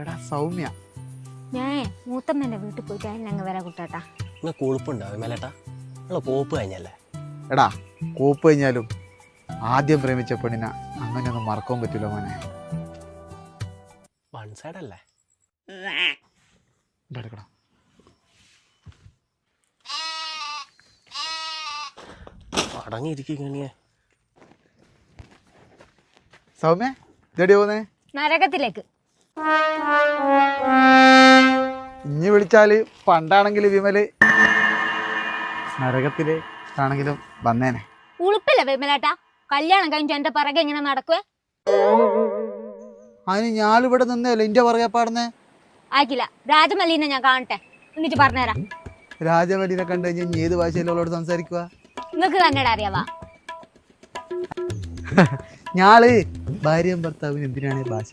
എടാ സൗമ്യ. ഞാൻ മൂത്തമ്മേന്റെ വീട്ടിൽ പോയിട്ട് അതിന് അങ്ങ് വരാ കുട്ടാട്ടാ. നിങ്ങൾ കൊഴുപ്പുണ്ടോ മേലേട്ടാ? നിങ്ങൾ കോപ്പ് കഴിഞ്ഞല്ലേ? എടാ കോപ്പ് കഴിഞ്ഞാലും ആദ്യം പ്രേമിച്ച പെണ്ണിനെ അങ്ങനെയൊന്നും മറക്കാൻ പറ്റില്ല മോനെ. വൺ സൈഡ് അല്ലേ? ഇതാ എടുക്കടാ. സൗമ്യ ഇതെടി പോകുന്നേ നരകത്തിലേക്ക്. ഇനി വിളിച്ചാൽ പണ്ടാണെങ്കിൽ വിമൽ നരകത്തിൽ ആണെങ്കിലും വന്നേനെ. ഉളുപ്പില്ല വിമലേട്ടാ? കല്യാണം കഴിഞ്ഞു എന്റെ പിറകെ എങ്ങനെ നടക്കുവേ? അതിന് ഞാനിവിടെ നിന്നല്ലേ? ഇന്റെ പറകെ പാടുന്നേ ആക്കില്ല രാജമല്ലീനെ ഞാൻ കാണട്ടെ. എന്നിട്ട് പറഞ്ഞുതരാം. രാജവലിനെ കണ്ടു കഴിഞ്ഞാൽ ഏത് ഭാഷയിലും അവളോട് സംസാരിക്കുക നിങ്ങക്ക് കന്നഡ അറിയാവാ. ഞാൾ ഭാര്യയും ഭർത്താവിന് എന്തിനാണ് ഭാഷ?